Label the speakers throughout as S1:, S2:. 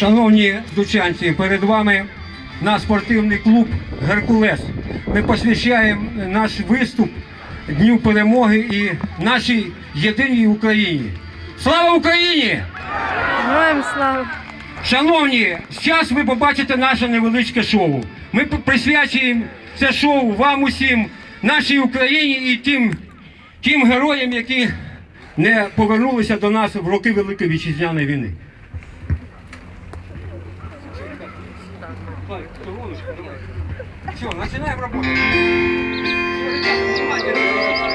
S1: Шановні дучанці, перед вами наш спортивний клуб Геркулес. Ми посвящаємо наш виступ Дню перемоги і нашій єдиній Україні. Слава Україні!
S2: Героям слава!
S1: Шановні, зараз ви побачите наше невеличке шоу. Ми присвячуємо це шоу вам усім, нашій Україні і тим, тим героям, які не повернулися до нас в роки Великої Вітчизняної війни. Все, починаємо роботу.
S3: Раз,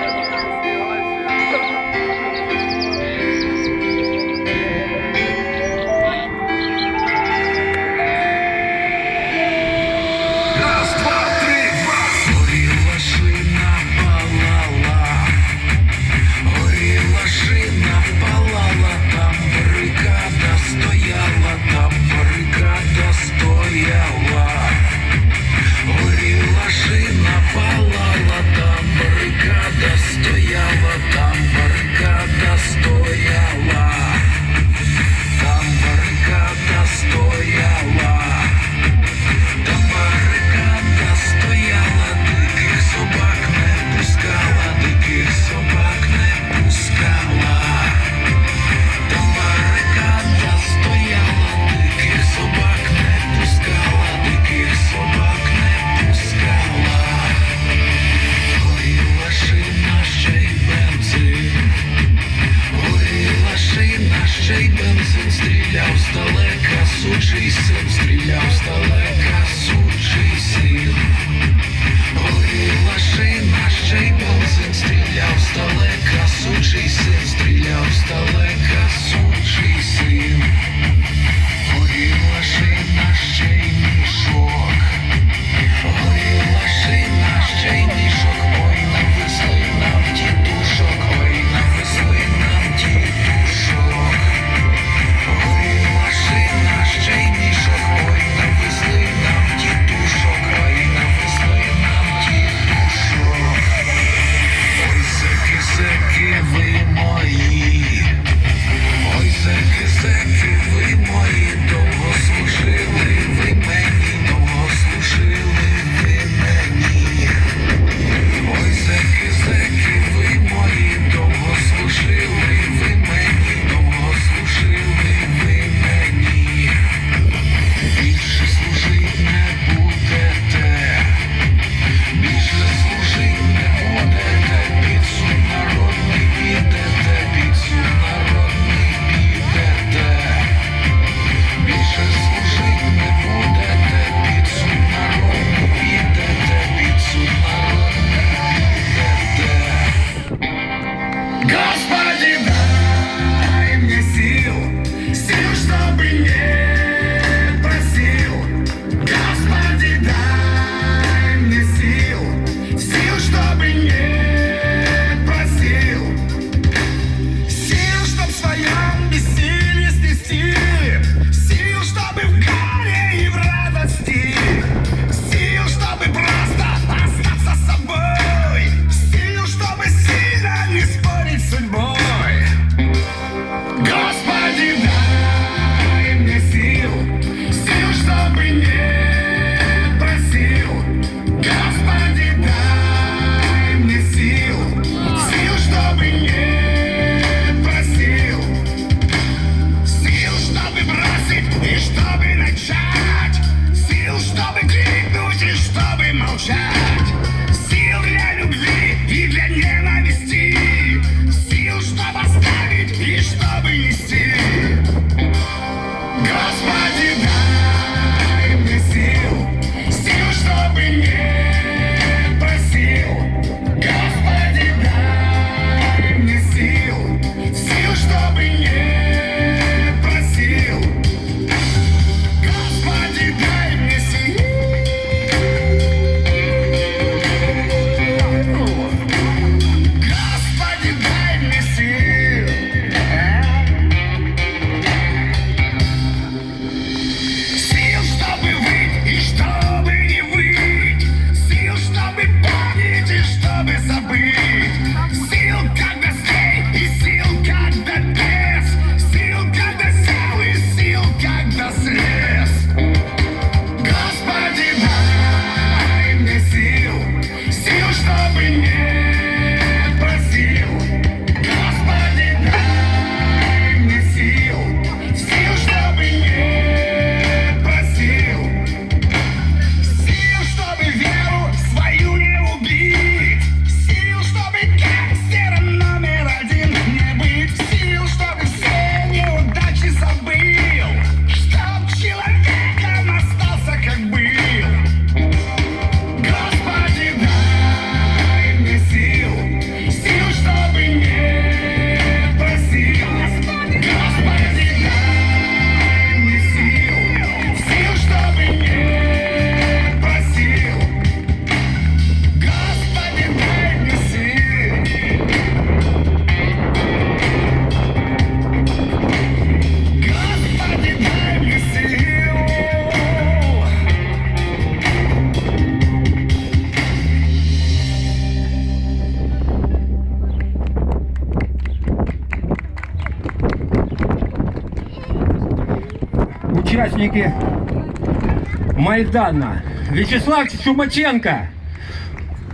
S1: Майдана. Вячеслав Чумаченко.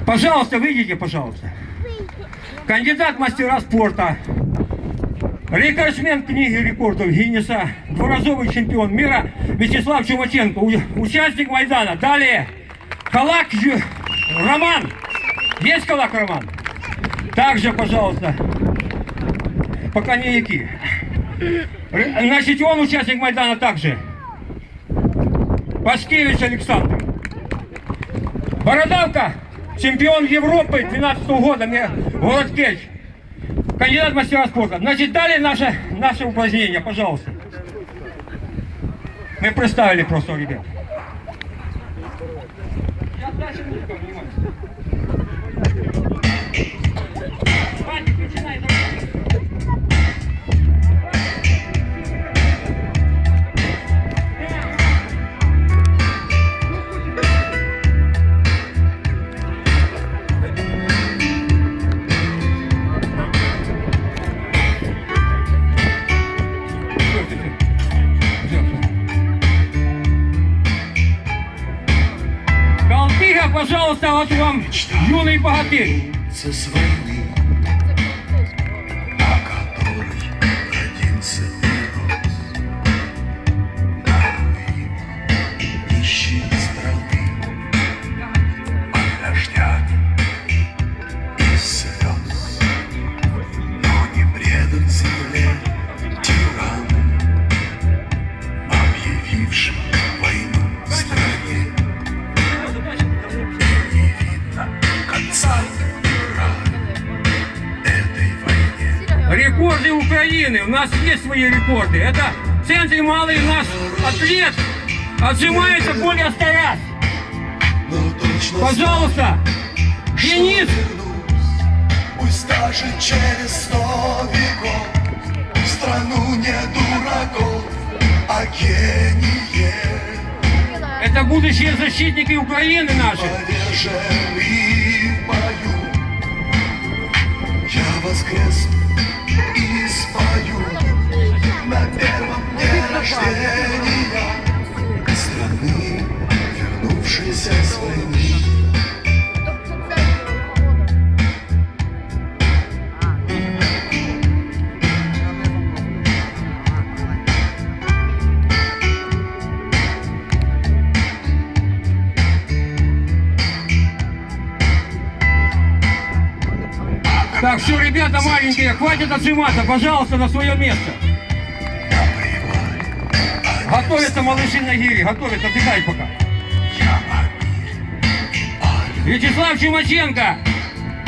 S1: Пожалуйста, выйдите, пожалуйста. Кандидат мастера спорта. Рекордсмен книги рекордов Гиннеса. Двуразовый чемпион мира Вячеслав Чумаченко. Участник Майдана. Далее. Калак Роман. Есть Калак Роман? Также, пожалуйста. Пока не яки. Значит, он участник Майдана также. Пашкевич Александр. Бородавка, чемпион Европы 12 года, мне город Керчь. Кандидат мастера спорта. Значит, далее наше, наше упражнение, пожалуйста. Мы представили просто ребят. Сейчас дальше внимание. Пожалуйста, вот вам юный богатырь. Свои рекорды. Это в центре малый наш атлет отжимается более 100 раз. Пожалуйста, Денис,
S4: Пусть даже через сто веков В страну не дураков, а гение
S1: это будущие защитники Украины наши.
S4: Поверженный в бою Я воскресну рождения Страны, вернувшейся с войны
S1: Так, все, ребята маленькие, хватит отжиматься, пожалуйста, на свое место. Готовятся малыши на гире, готовятся, отдыхай пока. Вячеслав Чумаченко,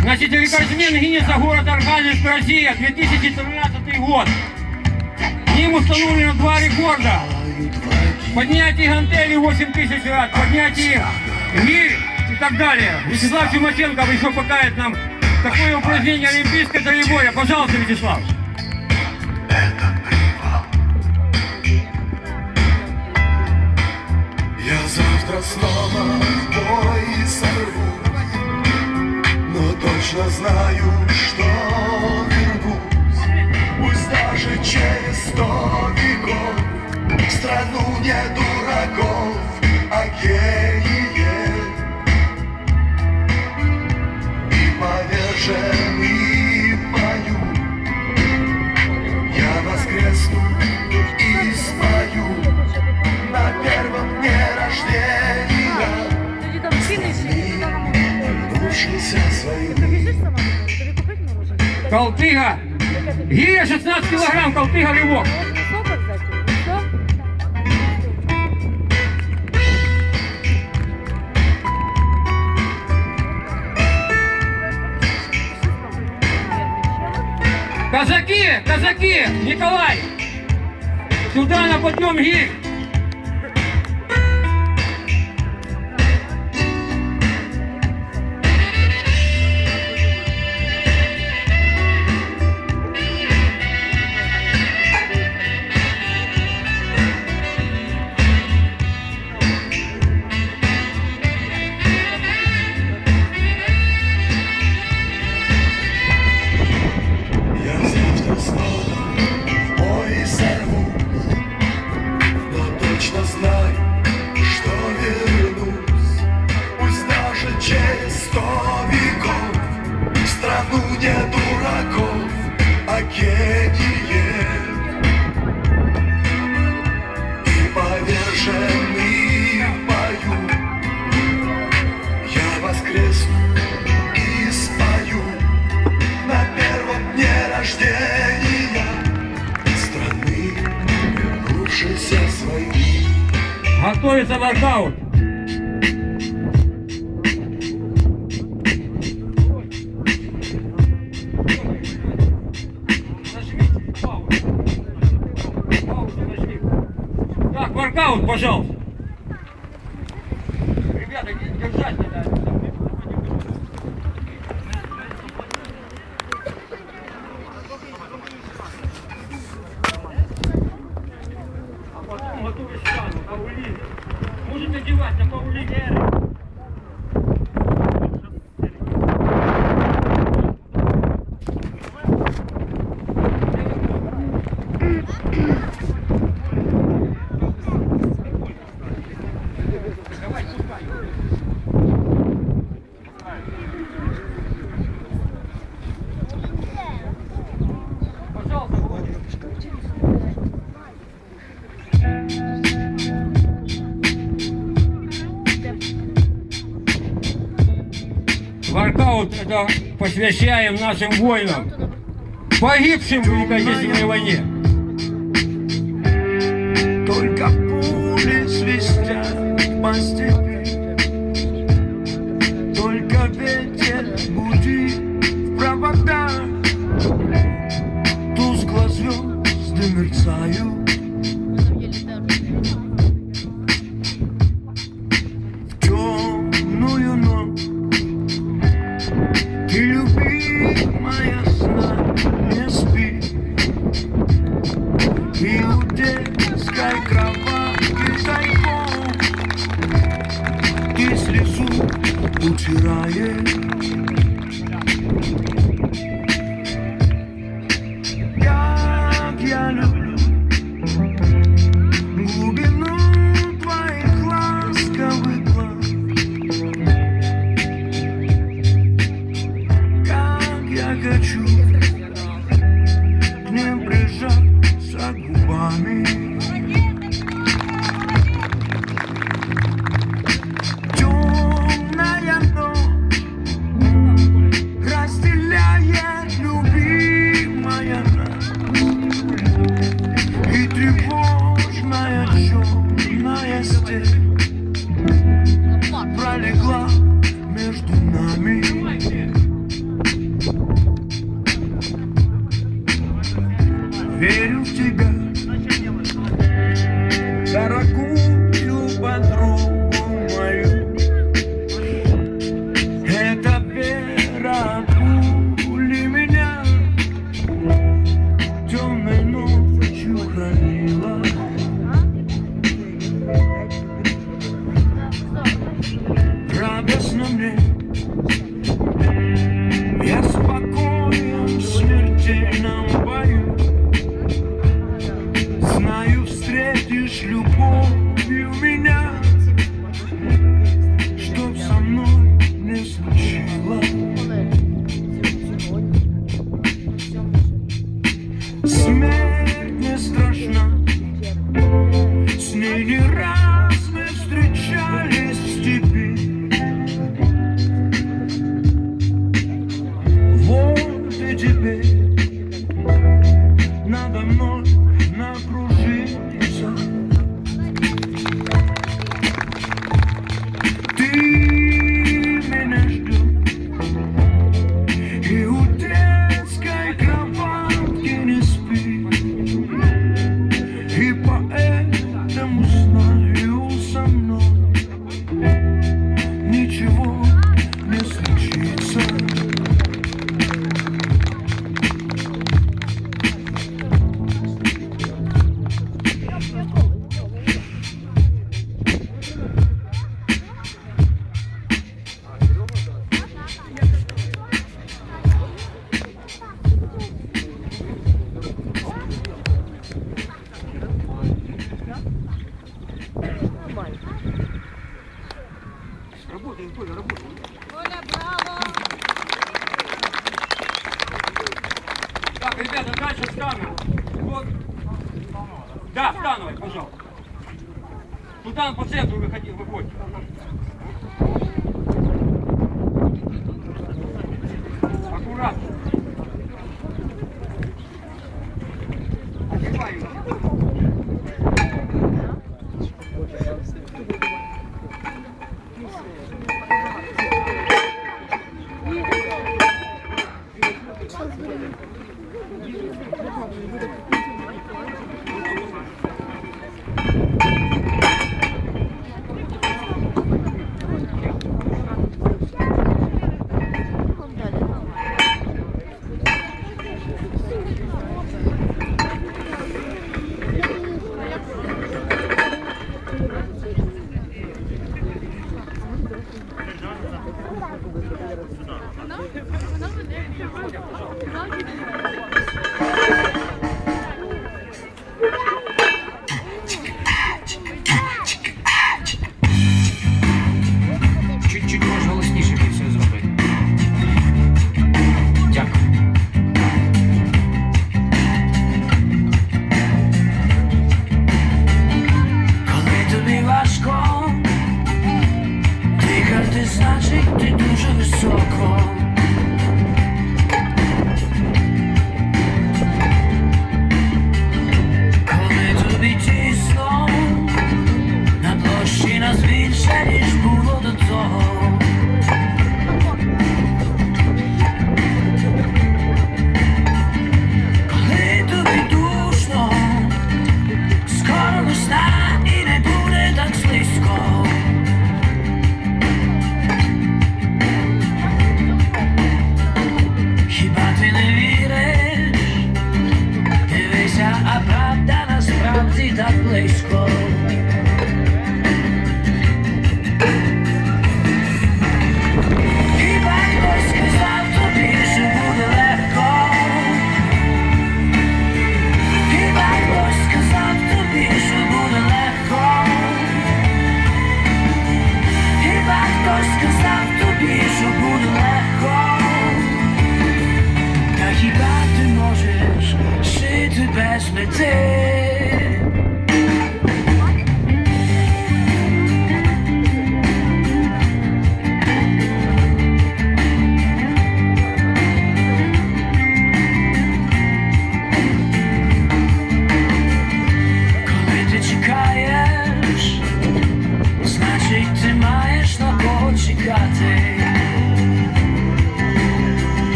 S1: значит, рекордсмен Гиннеса города Архангельск, Россия, 2013 год. Им установлено два рекорда. Поднятие гантелей 8 тысяч раз, поднятие гирь и так далее. Вячеслав Чумаченко еще покажет нам такое упражнение олимпийское троллейбоя. Пожалуйста, Вячеслав.
S4: В бой сорвусь, но точно знаю, что вернусь. Пусть даже через сто веков страну не дураков, а гение.
S1: Калтыга. Гиря 16 килограмм,
S2: взяти? Все?
S1: Казаки, казаки, Николай. Сюда на подъем гирь. минут, что посвящаем нашим воинам, погибшим в Великой Отечественной войне.
S4: Только слезу утирает. верю в тебя.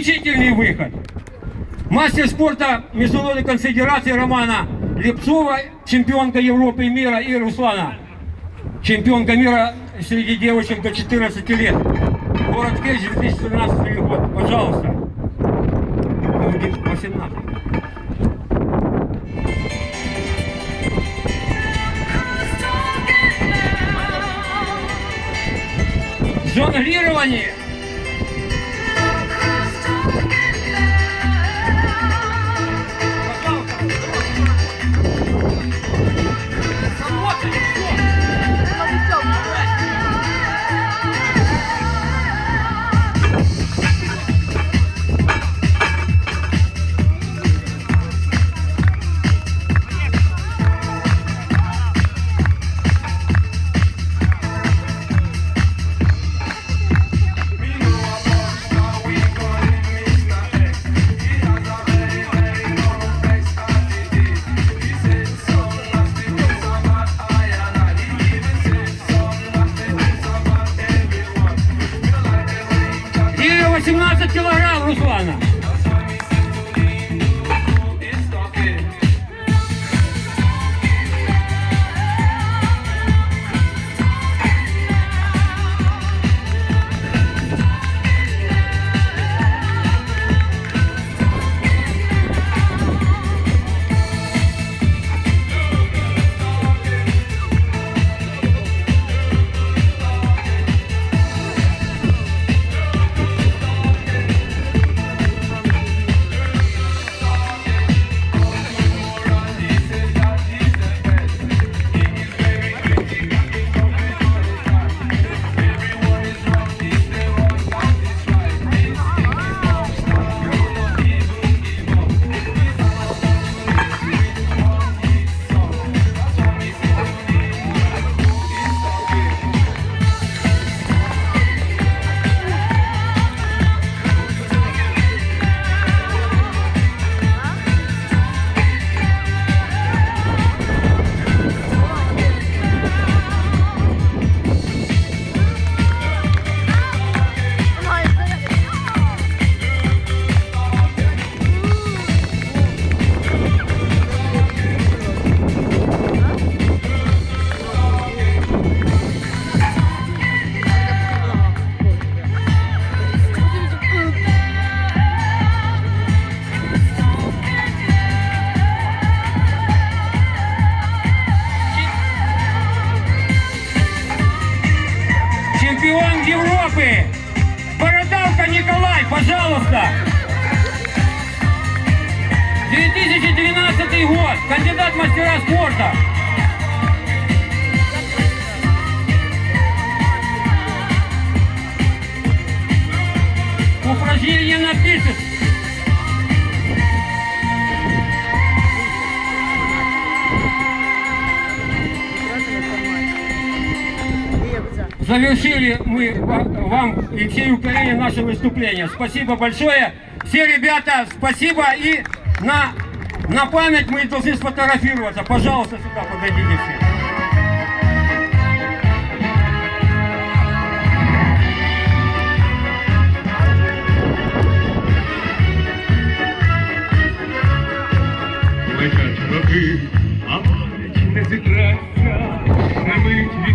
S1: исключительный выход. Мастер спорта Международной конфедерации Романа Лепцова, чемпионка Европы и мира, и Руслана, чемпионка мира среди девочек до 14 лет. Город Кельс, 2017 год. Пожалуйста. 18. Жонглирование 2012 год, кандидат мастера спорта. Упражнение на бицепс. Завершили мы ва- вам и всей Украине наше выступление. Спасибо большое. Все ребята, спасибо. И на, на память мы должны сфотографироваться. Пожалуйста, сюда подойдите все.
S5: Летять роки, а пам'ять не зітреться, не